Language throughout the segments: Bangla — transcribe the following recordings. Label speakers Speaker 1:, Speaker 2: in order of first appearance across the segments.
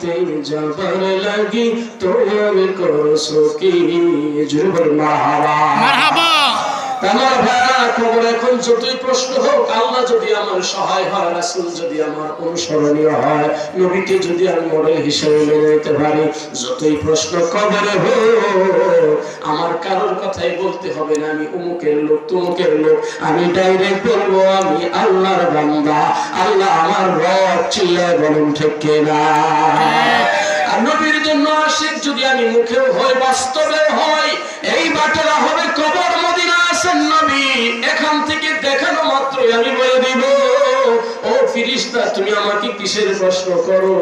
Speaker 1: বাড়িতে যাবার লাগি তোমার করছ কি জুবর মাহারা
Speaker 2: মারহাবা
Speaker 1: আমার খবর এখন যতই প্রশ্ন হোক, আল্লাহ যদি আমার সহায় হয়, রাসূল যদি আমার অনুসরণীয় হয়, নবীকে যদি আমি মডেল হিসেবে মেনে নিতে পারি, যতই প্রশ্ন কবরে আমার কারোর কথাই বলতে হবে না, আমি উমুকের লোক, তুমুকের লোক, আমি ডাইরেক্ট বলব, আমি আল্লাহর বান্দা, আল্লাহ আমার রব চিল্লায় বলুন, ঠিক কিনা? ফিরিস্তা তুমি আমাকে কিসের প্রশ্ন করো?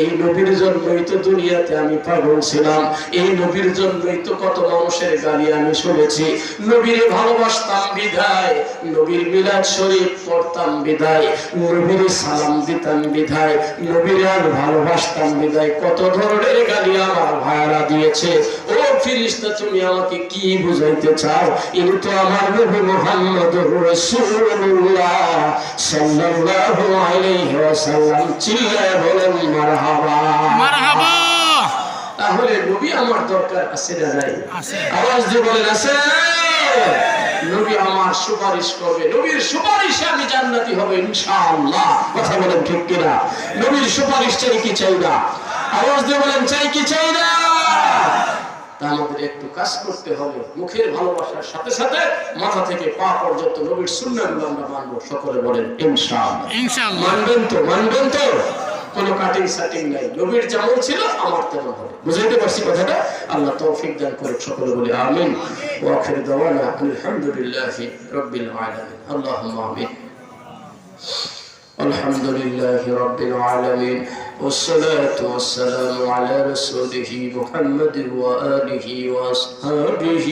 Speaker 1: এই নবীর জন্যই তো দুনিয়াতে আমি পাগল ছিলাম। এই নবীর জন্যই তো কত মানুষের গালি আমি শুনেছি। নবীরে ভালোবাসতাম বিধায়, নবীর মিলাদ শরীফ পড়তাম বিদায় নবীর সালাম দিতাম বিধায়, নবীর আর ভালোবাসতাম বিদায় কত ধরনের গালি আমার ভাইয়ারা দিয়েছে। ও ফিরিস্তা, তুমি আমাকে কি বুঝাইতে চাও? ইনি তো আমার নবী মুহাম্মদ রাসূলুল্লাহ সাল্লাল্লাহু আলাইহি ওয়াসাল্লাম চিল্লায় বলেন মারহাবা।
Speaker 2: মারহাবা।
Speaker 1: তাহলে নবী আমার দরকার আছে না নাই? আওয়াজ দিয়ে বলেন আছে। নবী আমার সুপারিশ করবে। নবীর সুপারিশে আমি জান্নাতি হবে ইনশাআল্লাহ। কথা বলেন ঠিক কিনা? নবীর সুপারিশ চাই কি চাই না? আওয়াজ দিয়ে বলেন চাই কি চাই? তা আমাদের একটু কাজ করতে হবে। মুখের ভালোবাসার সাথে সাথে মাথা থেকে পা পর্যন্ত নবীর সুন্নাগুলো আমরা মানবো সকলে বলেন ইনশাআল্লাহ। মানবেন তো মানবেন তো? কোনো কাটিং সাটিং নাই। নবীর যেমন ছিল আমার তেমন হবে। বুঝাইতে পারছি কথাটা? আল্লাহ তৌফিক দান করুক সকলে বলি আমিন। ওয়াখির দাওয়ানা আলহামদুলিল্লাহি রাব্বিল আলামিন। আল্লাহুম্মা আমিন। আলহামদুলিল্লাহি রাব্বিল আলামিন। والصلاة والسلام على رسوله محمد وآله وأصحابه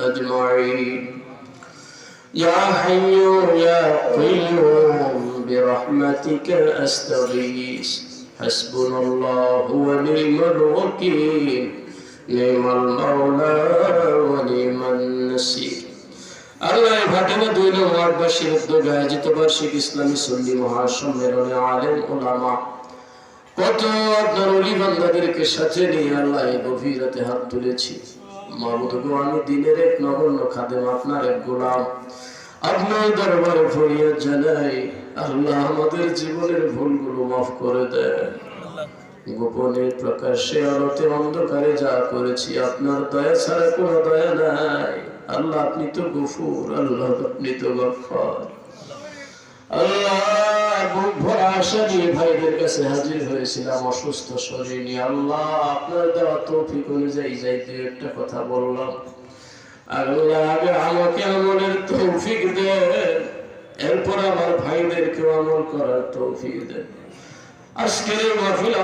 Speaker 1: أجمعين يا حي يا قيوم برحمتك أستغيث حسبنا الله ونعم الوكيل نعم المولى ونعم النصير আল্লাহ ঘটনা দুই নম্বর বার্ষিক উদ্যোগে আয়োজিত বার্ষিক ইসলামী সন্নি মহাসম্মেলনে আলেম ওলামা কত অলি বান্দাদেরকে সাথে নিয়ে আল্লাহ গভীর রাতে হাত তুলেছি। আমি দিনের এক নগণ্য খাদেম, আপনার এক গোলাম। আপনার দরবারে ফরিয়াদ জানাই, আল্লাহ আমাদের জীবনের ভুলগুলো মাফ করে দেয় গোপনে প্রকাশ্যে আলোতে অন্ধকারে যা করেছি, আপনার দয়া ছাড়া কোনো দয়া নাই। আল্লাহ আপনি তো গফুর, আল্লাহ আপনি তো গফার। ভাইদের কাছে একটা কথা বললাম। আল্লাহ, আগে আমাকে তৌফিক আমার আমল করার তৌফিক দেন। আজকের মাহফিল